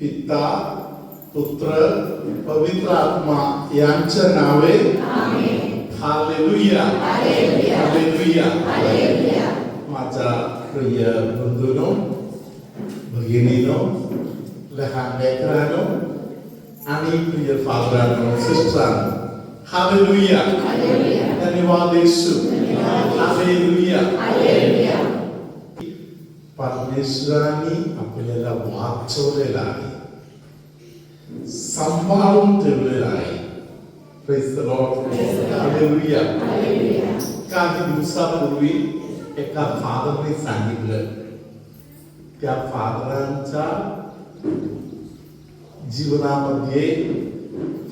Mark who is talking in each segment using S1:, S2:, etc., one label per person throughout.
S1: पिता पुत्र पवित्र आत्मा यांच्या नावे हालेलुया हालेलुया माझा प्रिय बंधूनो भगिनीनो लहान लेकरानो आणि प्रिय फादरानो सिस्टरानो हालेलुया धन्यवाद येशू हालेलुया परमेश्वराने आपल्याला वाचवलेला आहे सांभाळून ठेवलेला आहे Praise the Lord. Hallelujah. काही दिवसापूर्वी एका फादरने सांगितलं त्या फादरांच्या जीवनामध्ये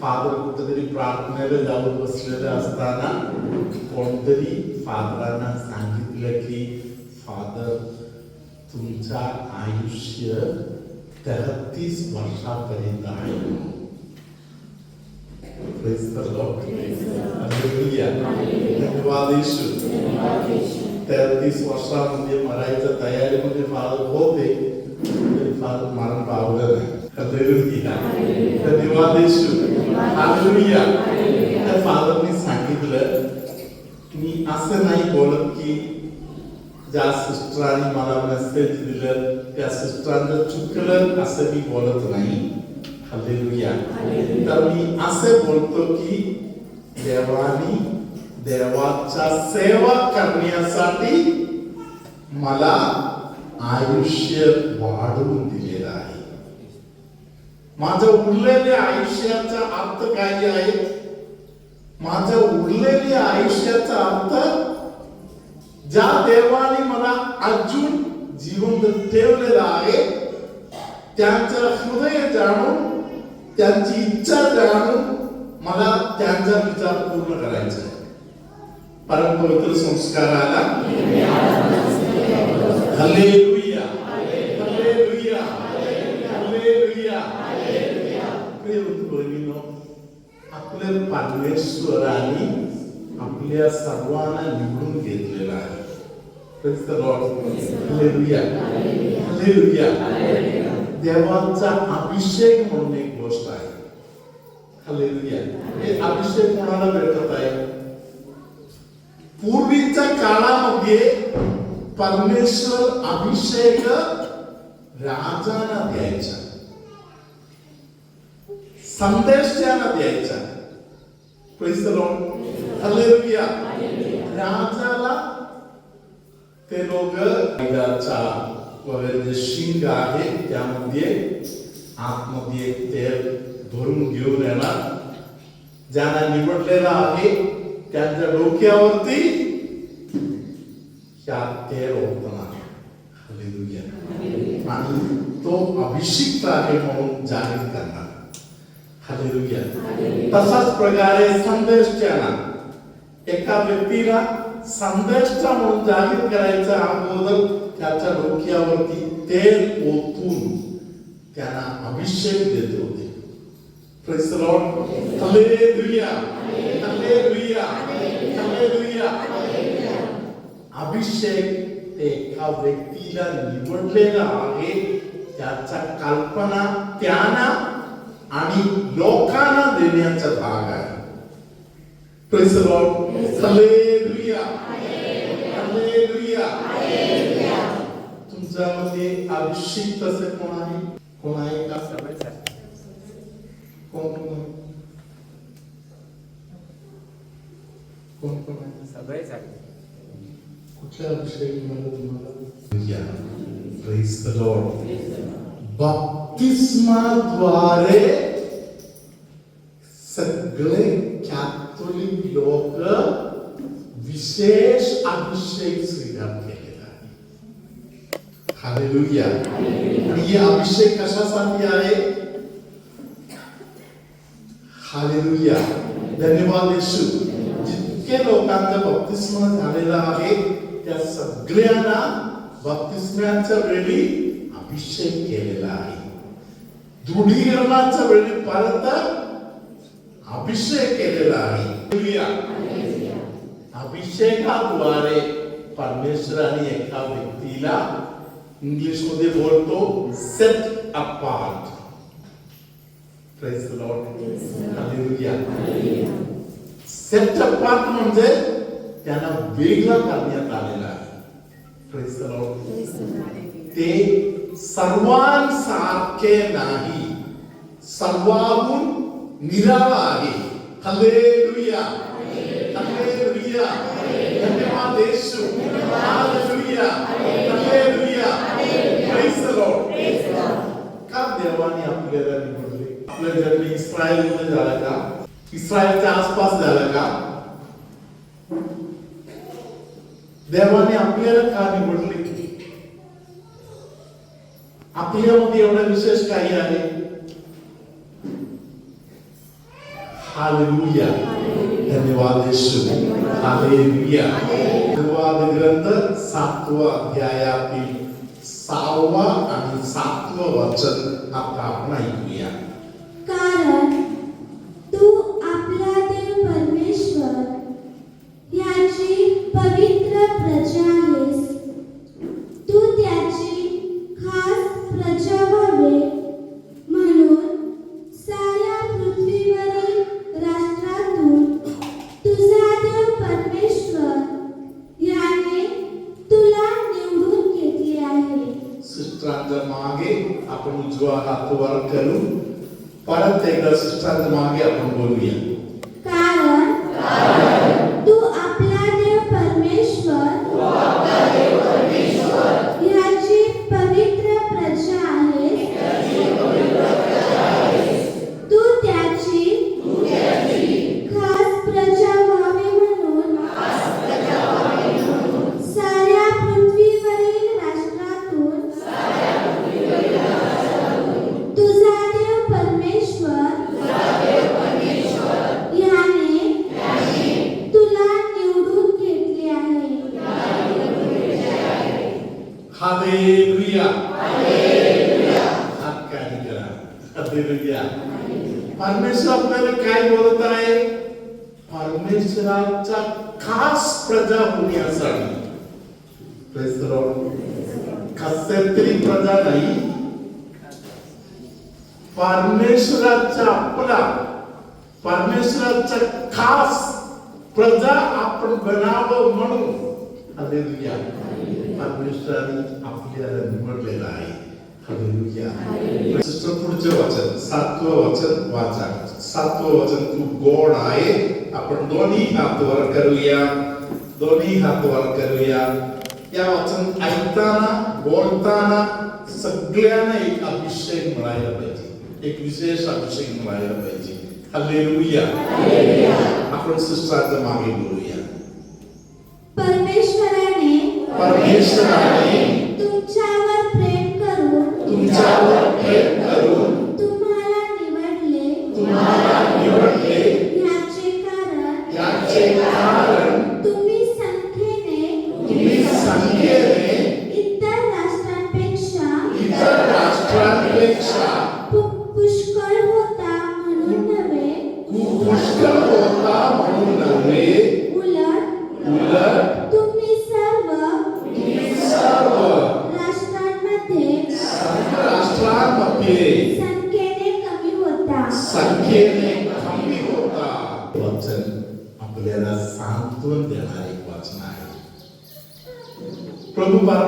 S1: फादर कुठेतरी प्रार्थनेला जाऊन बसलेले असताना कोणतरी फादरांना सांगितलं की फादर तुमचा आयुष्य तेहतीस वर्षापर्यंत आहे Praise the Lord. Hallelujah. धन्यवाद येशू तेहतीस वर्षामध्ये मरायच्या तयारीमध्ये फादर होते तरी फादर मरण पावलं नाही Hallelujah. धन्यवाद येशू Hallelujah. त्या फादरने सांगितलं मी असं नाही बोलत की ज्या सिस्टरांनी मला मेसेज दिलं त्या सिस्टरांचं चुकलं असं मी बोलत नाही तर मी असे बोलतो की देवानी देवाच्या सेवा करण्यासाठी मला आयुष्य वाढवून दिलेलं आहे माझ्या उरलेल्या आयुष्याचा अर्थ काय आहे माझ्या उरलेल्या आयुष्याचा अर्थ ज्या देवाने मला अजून जिवंत ठेवलेला आहे त्यांचं हृदय जाणून त्यांची इच्छा त्यानं मला त्यांचा विचार पूर्ण करायचा आहे परम पवित्र संस्काराला हल्लेलुया हल्लेलुया हल्लेलुया प्रिय बहिणीनो आपल्या परमेश्वराने आपल्या सर्वांना निवडून घेतलेला आहे Praise the Lord. Hallelujah. Hallelujah. देवाचा अभिषेक म्हणून एक गोष्ट आहे Hallelujah. हे अभिषेक कोणाला भेटत आहे पूर्वीच्या काळामध्ये परमेश्वर अभिषेक राजांना द्यायचा संदेश त्यांना द्यायचा Praise the Lord. Hallelujah. राजाला ते लोक मैदाचा वगैरे जे शिंग आहे त्यामध्ये आतमध्ये तेल भरून घेऊन येणार ज्यांना निवडलेला आहे त्यांच्या डोक्यावरती तेल ओतणार. आणि तो अभिषिक्त आहे म्हणून जाहीर करणार. हालेलुया. तसाच प्रकारे संदेश त्यांना एका व्यक्तीला संदेशचा म्हणून जाहीर करायचा अगोदर त्याच्या डोक्यावरती तेल ओतून त्यांना अभिषेक देत होते the Lord. Hallelujah. Hallelujah. Hallelujah. अभिषेक एका व्यक्तीला निवडलेला आहे त्याचा कल्पना त्यांना आणि लोकांना देण्याचा भाग आहे the Lord. Hallelujah. Hallelujah. तुमच्यामध्ये अभिषेक तसे कोण आहे कोण आहे का कोण कोण आहे कोण कोण आहे
S2: सगळेच आहे
S1: कुठल्या अभिषेक मिळाला तुम्हाला प्रेज द लॉर्ड बाप्तिस्माद्वारे सगळे कॅथोलिक लोक विशेष अभिषेक स्वीकार केलेला आहे हालेलुया आणि हे अभिषेक कशासाठी आहे? हालेलुया धन्यवाद येशू. जितके लोकांचा बप्तिस्म झालेला आहे त्या सगळ्यांना बप्तिस्म्याच्या वेळी अभिषेक केलेला आहे. दृढीकरणाच्या वेळी परत अभिषेक केलेला आहे. हालेलुया. अभिषेकाद्वारे परमेश्वराने एका व्यक्तीला इंग्लिशमध्ये बोलतो set apart Praise the Lord. Hallelujah. Set apart म्हणजे त्यांना वेगळं करण्यात आलेलं आहे Praise the Lord. ते सर्वांसारखे नाही सर्वाहून निराळा आहे हल्लेलुया हल्लेलुया धन्यवाद Yeshu hallelujah hallelujah Praise the Lord. का देवाने आपल्याला निवडले आपल्या जन्म इस्रायलमध्ये झाला का इस्रायलच्या आसपास झाला का देवाने आपल्याला का निवडले आपल्यामध्ये एवढं विशेष काही आहे हालेलुया धन्यवाद येशू हालेलुया धन्यवाद ग्रंथ सातवा अध्यायातील सहावा आणि सातवं वचन आता आपण हालेलुया परमेश्वर आपल्याला काय बोलत आहे परमेश्वराचा खास प्रजा होण्यासाठी तरी प्रजा नाही परमेश्वराचा आपला परमेश्वराचा खास प्रजा आपण बनावं म्हणून हालेलुया परमेश्वराने आपल्याला निवडलेलं आहे. पुढचे वचन सातवं वचन वाचा. सातवं वचन खूप गोड आहे. आपण दोन्ही हात वर करूया. दोन्ही हात वर करूया. या वचन ऐकताना बोलताना सगळ्यांना एक अभिषेक मिळायला पाहिजे. एक विशेष अभिषेक मिळायला पाहिजे. हालेलुया आपण सिस्टरच्या मागे बोलूया.
S2: परमेश्वराने
S1: परमेश्वराने
S2: तुमच्यावर प्रेम करून
S1: तुमच्यावर प्रेम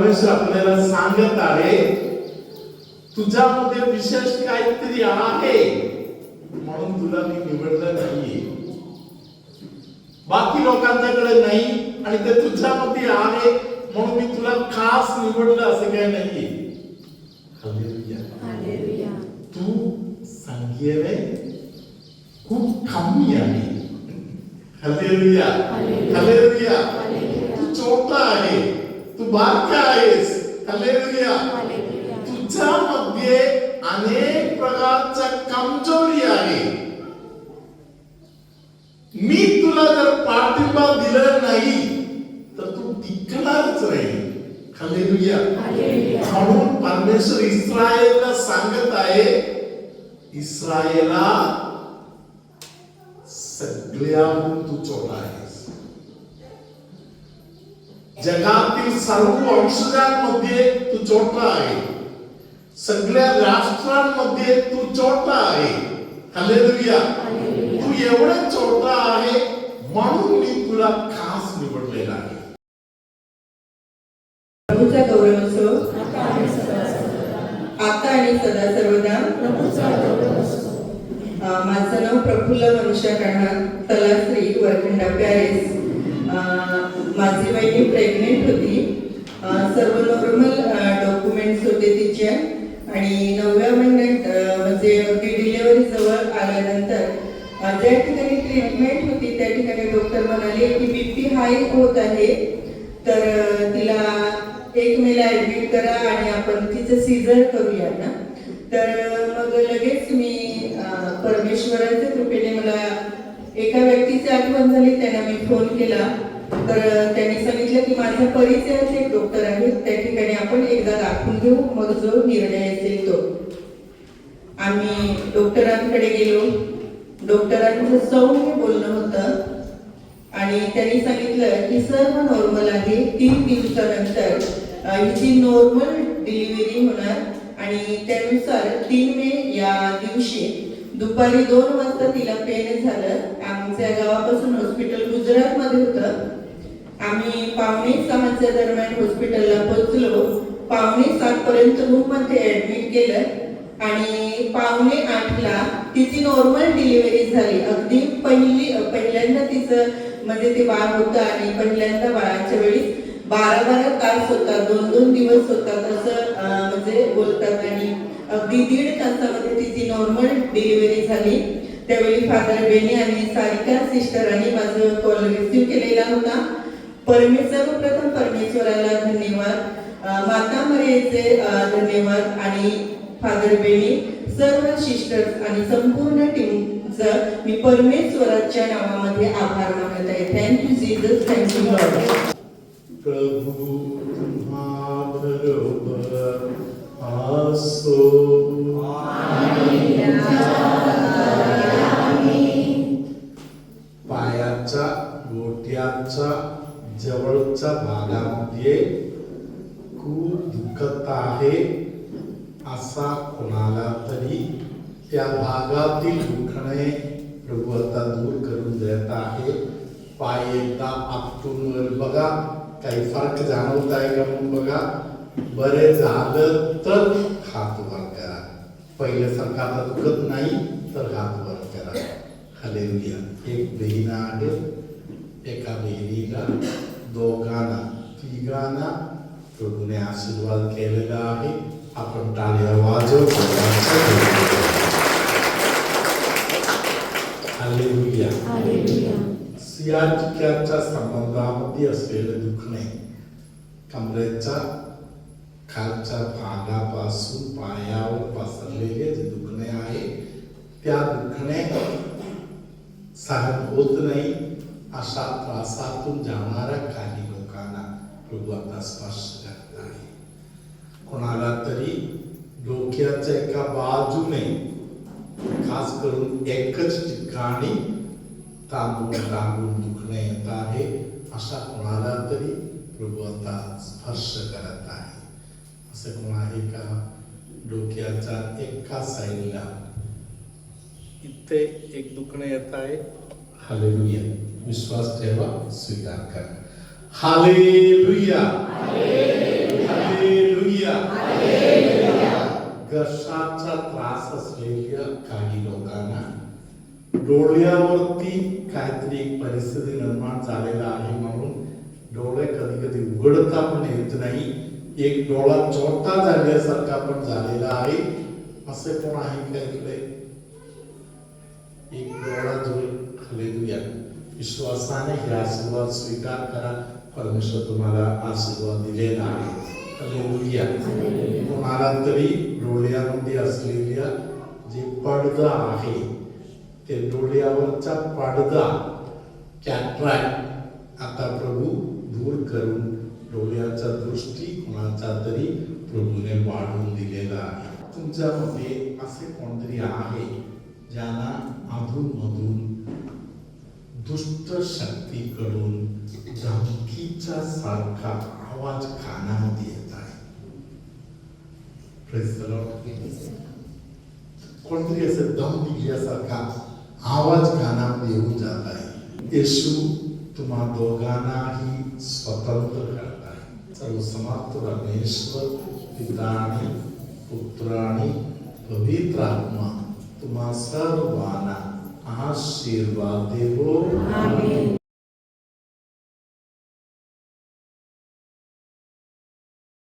S1: परमेश्वर आपल्याला सांगत आहे तुझ्यामध्ये विशेष काहीतरी आहे. म्हणून तुला मी निवडलं नाहीये. बाकी लोकांच्याकडे नाही आणि ते तुझ्यामध्ये आहे म्हणून मी तुला खास निवडलं असं काही नाहीये. तू संख्येने खूप कमी आहे. हलेलुया. हलेलुया. तू छोटा आहे. तू बारका आहेस. हलेलुया तुझ्यामध्ये अनेक प्रकारच्या कमजोरी आहे. मी तुला जर पाठिंबा दिला नाही तर तू टिकणारच हलेलुया म्हणून परमेश्वर इस्रायलला सांगत आहे इस्रायला सगळ्याहून तू छोटा आहेस. जगातील सर्व वंशजांमध्ये तू छोटा आहे. सगळ्या राष्ट्रांमध्ये तू छोटा आहे. हालेलुया तू एवढं छोटा आहे म्हणून मी तुला खास निवडलेला आहे.
S3: प्रभूचा गौरव असो आता आणि सदा सर्वदा. माझं नाव प्रफुल्ल मनुष्य काढा तलाश्री वरखंडा पॅरिस माझी बहिणी प्रेग्नेंट होती. सर्व नॉर्मल डॉक्युमेंट्स होते तिचे. आणि नवव्या महिन्यात म्हणजे अगदी डिलिव्हरी जवळ आल्यानंतर ज्या ठिकाणी ट्रीटमेंट होती त्या ठिकाणी डॉक्टर म्हणाले की बीपी हाय होत आहे. तर तिला एक मेला ऍडमिट करा आणि आपण तिचं सीझर करूया ना. तर मग लगेच मी परमेश्वराच्या कृपेने मला एका व्यक्तीची आठवण झाली त्यांना मी फोन केला. तर त्यांनी सांगितलं की माझ्या परिचयाचे एक डॉक्टर आहेत. त्या ठिकाणी आपण एकदा दाखवून घेऊ. मग जो निर्णय असेल तो. आम्ही डॉक्टरांकडे गेलो. डॉक्टरांचं सौम्य बोलणं होतं. आणि त्यांनी सांगितलं की सर्व नॉर्मल आहे. तीन दिवसानंतर हिची नॉर्मल डिलिव्हरी होणार. आणि त्यानुसार तीन मे या दिवशी दुपारी दोन वाजता तिला पेन झालं. आमच्या गावापासून हॉस्पिटल गुजरातमध्ये होतं. आम्ही पावणे सहाच्या दरम्यान हॉस्पिटलला पोहोचलो. पावणे सात पर्यंत रूममध्ये ऍडमिट केलं. आणि पावणे आठला तिची नॉर्मल डिलिव्हरी झाली. अगदी पहिली पहिल्यांदा तिचं म्हणजे ते बाळ होतं आणि पहिल्यांदा बाळाच्या वेळी बारा बारा तास होतात दोन दोन दिवस होतात असं म्हणजे बोलतात आणि अगदी दीड तासामध्ये तिची नॉर्मल डिलिव्हरी झाली त्यावेळी फादर बेनी आणि सारिका सिस्टरांनी माझं कॉल रिसिव्ह केलेला होता. परमे सर्वप्रथम परमेश्वराला धन्यवाद. माता मरेचे धन्यवाद. आणि फादर बेनी सर्व सिस्टर्स आणि संपूर्ण टीमचं मी परमेश्वराच्या नावामध्ये आभार मानत आहे. Thank you Jesus thank you lord
S1: प्रभु तुम्हाबरोबर असो पायाच्या गोट्याच्या जवळच्या भागामध्ये खूप दुखत आहे असा कोणाला तरी त्या भागातील दुखणे प्रभू आता दूर करून देत आहे. पाय एकदा आपटून वर बघा. काही फरक जाणवत आहे का म्हणून बघा? बरे झालं तर हात वर करा. पहिल्यासारखं आता दुखत नाही तर हात वर करा. हालेलुया एक बहिणा आहे. एका बहिणीला दोघांना तिघांना प्रभूने आशीर्वाद केलेला आहे. आपण टाळ्या वाजव हालेलुया सियाटिकाच्या संबंधामध्ये असलेले दुखणे कमरेच्या खालच्या भागापासून पायावर पसरलेले जे दुखणे आहे त्या दुखणे सहन होत नाही अशा त्रासातून जाणाऱ्या काही लोकांना प्रभू आता स्पर्श करत आहे कोणाला तरी डोक्याच्या एका बाजूने खास करून एकच ठिकाणी तांबून तांबून दुखणे येत आहे अशा कोणाला तरी प्रभू आता स्पर्श करत आहे. असं कोण आहे का डोक्याच्या एका साईडला इथे एक दुखणे येत आहे. हालेलुया. विश्वास ठेवा स्वीकार करा. हालेलुया. हालेलुया. घर्षाचा त्रास असलेल्या काही लोकांना डोळ्यावरती काहीतरी परिस्थिती निर्माण झालेला आहे म्हणून डोळे कधी कधी उघडता पण येत नाही. एक डोळा छोटा झाल्यासारखा पण झालेला आहे. असे कोण आहे का इकडे? एक डोळा जो हालेलुया विश्वासाने हे आशीर्वाद स्वीकार करा. परमेश्वर तुम्हाला आशीर्वाद दिलेला आहे. कोणाला तरी डोळ्यामध्ये असलेल्या जे पडदा आहे ते डोळ्यावरचा पडदा कॅट्रॅक्ट आता प्रभू दूर करून डोळ्याचा दृष्टी कोणाचा तरी प्रभूने वाढवून दिलेला आहे. तुमच्यामध्ये असे कोणतरी आहे ज्यांना अधून मधून दुष्ट शक्तीकडून धमकीचा सारखा आवाज कानामध्ये येत आहे. कोणतरी असं दम निघल्यासारखा आवाज गाना येऊन जात आहे. येशू तुम्हा दोघांनाही स्वतंत्र करताय. आहे सर्व समाप्त आणि पिताने पुत्राने पवित्र आत्मा तुम्हा सर्वांना आशीर्वाद देवो.
S2: आमीन.